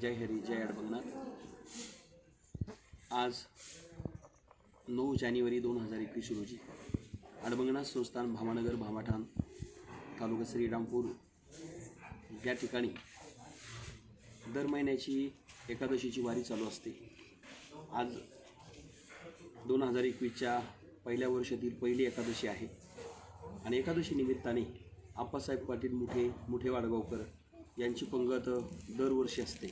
जय हरी जय अडबंगनाथ आज नऊ जानेवारी दोन हजार एकवीस रोजी अडबंगनाथ संस्थान भामानगर भामाठाण तालुका श्रीरामपूर या ठिकाणी दर महिन्याची एकादशीची वारी चालू असते. आज दोन हजार एकवीसच्या पहिल्या वर्षातील पहिली एकादशी आहे. आणि एकादशी निमित्ताने आप्पासाहेब पाटील मुठे मुठे वाडगावकर यांची पंगत दरवर्षी असते.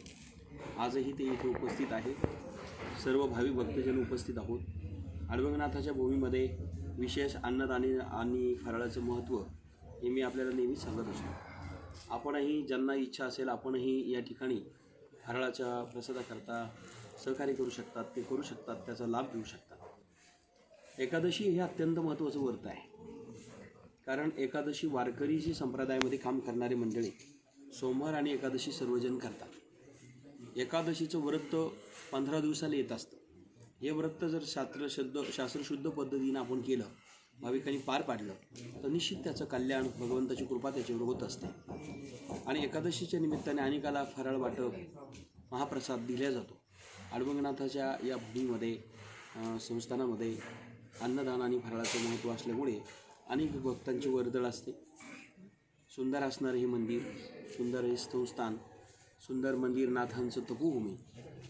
आजही ते इथे उपस्थित आहे. सर्व भावी भक्तजन उपस्थित आहोत. अडवंगनाथाच्या भूमीमध्ये विशेष अन्नदाने आणि फराळाचं महत्त्व हे मी आपल्याला नेहमी सांगत असतो. आपणही ज्यांना इच्छा असेल आपणही या ठिकाणी फराळाच्या प्रसादाकरता सहकार्य करू शकतात ते करू शकतात त्याचा लाभ घेऊ शकतात. एकादशी हे अत्यंत महत्त्वाचं व्रत आहे. कारण एकादशी वारकरीशी संप्रदायामध्ये काम करणारी मंडळी सोमवार आणि एकादशी सर्वजण करतात. एकादशीचं व्रत पंधरा दिवसाला येत असतं. हे व्रत जर शास्त्रशुद्ध शास्त्रशुद्ध पद्धतीनं आपण केलं भाविकांनी पार पाडलं तर निश्चित त्याचं कल्याण भगवंताची कृपा त्याच्यावर होत असते. आणि एकादशीच्या निमित्ताने अनेकाला फराळ वाटप महाप्रसाद दिला जातो. आडवंगनाथाच्या या भूमीमध्ये संस्थानामध्ये अन्नदान आणि फराळाचं महत्त्व असल्यामुळे अनेक भक्तांची वर्दळ असते. सुंदर असणारं हे मंदिर सुंदर हे संस्थान सुंदर मंदिर नाथांचं तपोभूमी.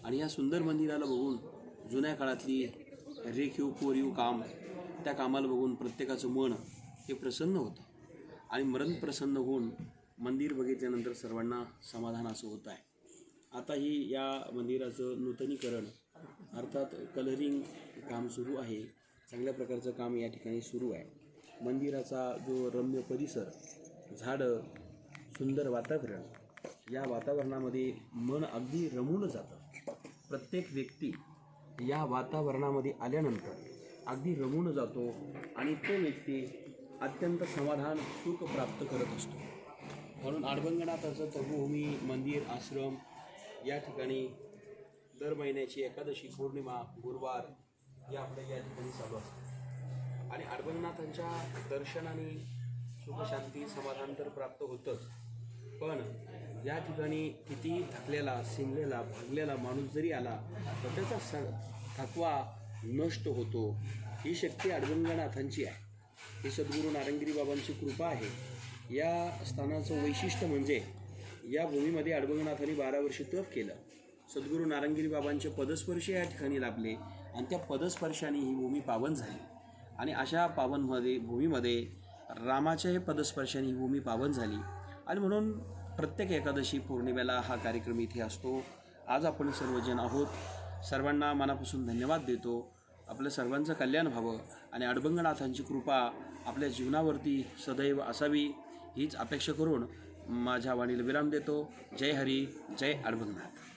आणि या सुंदर मंदिराला बघून जुन्या काळातली रेखीव कोरीव काम त्या कामाला बघून प्रत्येकाचं मन हे प्रसन्न होतं. आणि मरण प्रसन्न होऊन मंदिर बघितल्यानंतर सर्वांना समाधान असं होतं आहे. आताही या मंदिराचं नूतनीकरण अर्थात कलरिंग काम सुरू आहे. चांगल्या प्रकारचं काम या ठिकाणी सुरू आहे. मंदिराचा जो रम्य परिसर झाडं सुंदर वातावरण या वातावरणामध्ये मन अगदी रमून जातं. प्रत्येक व्यक्ती या वातावरणामध्ये आल्यानंतर अगदी रमून जातो आणि तो व्यक्ती अत्यंत समाधान सुख प्राप्त करत असतो. म्हणून अडबंगनाथाचं तपोभूमी मंदिर आश्रम या ठिकाणी दर महिन्याची एकादशी पौर्णिमा गुरुवार हे आपल्या या ठिकाणी चालू असतं. आणि आडबंगनाथांच्या दर्शनाने सुखशांती समाधान तर प्राप्त होतंच. पण या ठिकाणी किती थकलेला सिंगलेला भागलेला माणूस जरी आला तर त्याचा स थकवा नष्ट होतो. ही शक्ती अडगंगनाथांची आहे. ही सद्गुरू नारंगिरी बाबांची कृपा आहे. या स्थानाचं वैशिष्ट्य म्हणजे या भूमीमध्ये अडबंगनाथांनी बारा वर्ष तप केलं. सद्गुरू नारंगिरी बाबांचे पदस्पर्श या ठिकाणी लाभले आणि त्या पदस्पर्शाने ही भूमी पावन झाली. आणि अशा पावनमध्ये भूमीमध्ये रामाच्या हे पदस्पर्शाने ही भूमी पावन झाली. आणि म्हणून प्रत्येक एकादशी पौर्णिमेला हा कार्यक्रम इथे असतो. आज आपण सर्वजण आहोत. सर्वांना मनापासून धन्यवाद देतो. आपल्या सर्वांचं कल्याण व्हावं आणि अडबंगनाथांची कृपा आपल्या जीवनावरती सदैव असावी हीच अपेक्षा करून माझ्या वाणीला विराम देतो. जय हरी जय अडबंगनाथ.